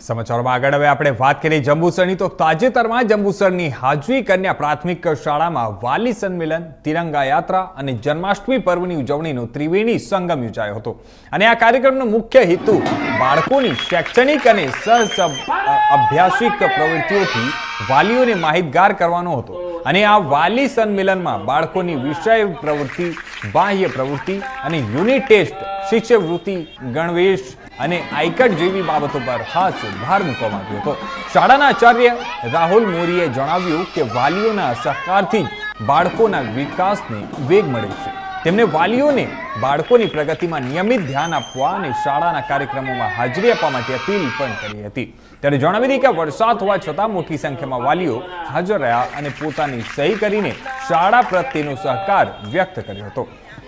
સમાચારોમાં આગળ હવે આપણે વાત કરીએ જંબુસરની. તો તાજેતરમાં જંબુસરની હાજરી કન્યા પ્રાથમિક શાળામાં વાલી સંમેલન, તિરંગા યાત્રા અને જન્માષ્ટમી પર્વની ઉજવણીનો ત્રિવેણી સંગમ યોજાયો હતો. અને આ કાર્યક્રમનો મુખ્ય હેતુ બાળકોની શૈક્ષણિક અને સહ અભ્યાસિક પ્રવૃત્તિઓથી વાલીઓને માહિતગાર કરવાનો હતો. અને આ વાલી સંમેલનમાં બાળકોની વિષય પ્રવૃત્તિ, બાહ્ય પ્રવૃત્તિ અને યુનિટ ટેસ્ટ શિષ્યવૃત્તિ, ગણવેશ અને આઈકટ જેવી બાબતો પર ખાસ ભાર મૂકવામાં આવ્યો હતો. શાળાના આચાર્ય રાહુલ મોરીએ જણાવ્યું કે વાલીઓના સહકારથી બાળકોના વિકાસને વેગ મળે છે. તેમને વાલીઓને બાળકોની પ્રગતિમાં નિયમિત ધ્યાન આપવા અને શાળાના કાર્યક્રમોમાં હાજરી આપવા માટે અપીલ પણ કરી હતી. ત્યારે જણાવી દઈએ કે વરસાદ હોવા છતાં મોટી સંખ્યામાં વાલીઓ હાજર રહ્યા અને પોતાની સહી કરીને શાળા પ્રત્યેનો સહકાર વ્યક્ત કર્યો હતો.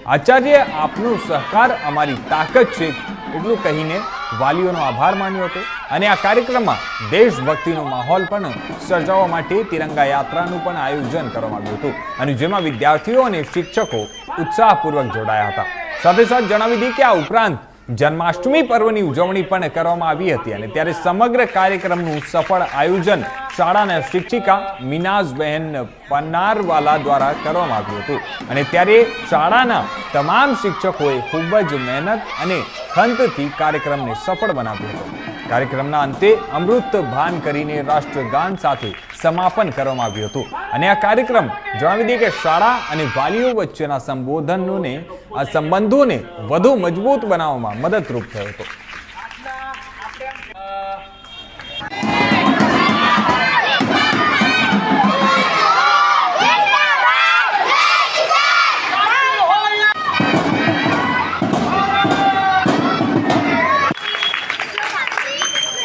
આચાર્ય આપનો સહકાર અમારી તાકાત છે, એટલું કહીને વાલીઓનો આભાર માન્યો હતો અને આ કાર્યક્રમમાં દેશભક્તિનો માહોલ પણ સર્જાવવા માટે તિરંગા યાત્રાનું પણ આયોજન કરવામાં આવ્યું હતું. અને જેમાં વિદ્યાર્થીઓ અને શિક્ષકો ઉત્સાહપૂર્વક જોડાયા હતા. સાથે સાથે જણાવી દઈએ કે આ ઉપરાંત જન્માષ્ટમી પર્વની ઉજવણી પણ કરવામાં આવી હતી અને ત્યારે સમગ્ર કાર્યક્રમનું સફળ આયોજન શાળાના શિક્ષિકા મિનાઝબહેન પન્નારવાલા દ્વારા કરવામાં આવ્યું હતું. અને ત્યારે શાળાના તમામ શિક્ષકોએ ખૂબ જ મહેનત અને ખંતથી કાર્યક્રમને સફળ બનાવ્યો હતો. કાર્યક્રમના અંતે અમૃત ભાન કરીને રાષ્ટ્રગાન સાથે સમાપન કરવામાં આવ્યું હતું. અને આ કાર્યક્રમ જણાવી દઈએ કે શાળા અને વાલીઓ વચ્ચેના સંબોધનોને, આ સંબંધોને વધુ મજબૂત બનાવવામાં મદદરૂપ થયો હતો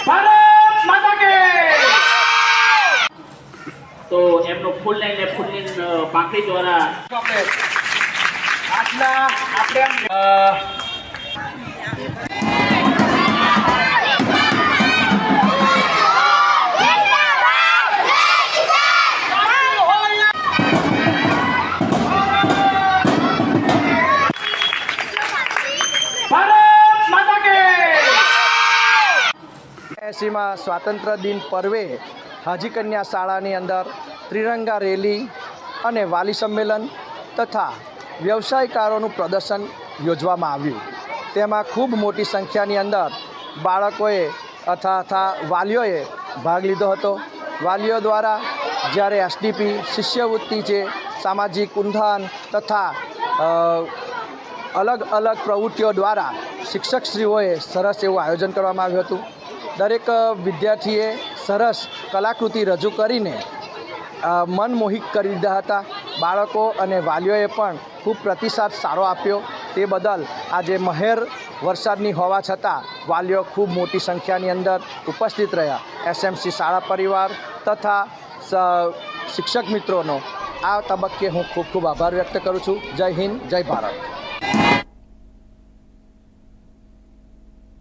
ભારત માતા કે તો એમનો ફૂલ લાઈન ને ફૂલ અ, પાંખડી દ્વારા આટલા આપણે એંસીમાં સ્વાતંત્ર્ય દિન પર્વે હાજી કન્યા શાળાની અંદર ત્રિરંગા રેલી અને વાલી સંમેલન તથા વ્યવસાયકારોનું પ્રદર્શન યોજવામાં આવ્યું. તેમાં ખૂબ મોટી સંખ્યાની અંદર બાળકોએ અથા વાલીઓએ ભાગ લીધો હતો. વાલીઓ દ્વારા જ્યારે એસડીપી શિષ્યવૃત્તિ છે સામાજિક ઉંધાન તથા અલગ અલગ પ્રવૃત્તિઓ દ્વારા શિક્ષકશ્રીઓએ સરસ એવું આયોજન કરવામાં આવ્યું હતું. દરેક વિદ્યાર્થીએ સરસ કલાકૃતિ રજૂ કરીને મન મોહિત કરી દીધા હતા. બાળકો અને વાલીઓએ પણ ખૂબ પ્રતિસાદ સારો આપ્યો. તે બદલ આજે મહેર વરસાદની હોવા છતાં વાલીઓ ખૂબ મોટી સંખ્યાની અંદર ઉપસ્થિત રહ્યા. એસએમસી શાળા પરિવાર તથા શિક્ષક મિત્રોનો આ તબક્કે હું ખૂબ ખૂબ આભાર વ્યક્ત કરું છું. જય હિન્દ, જય ભારત.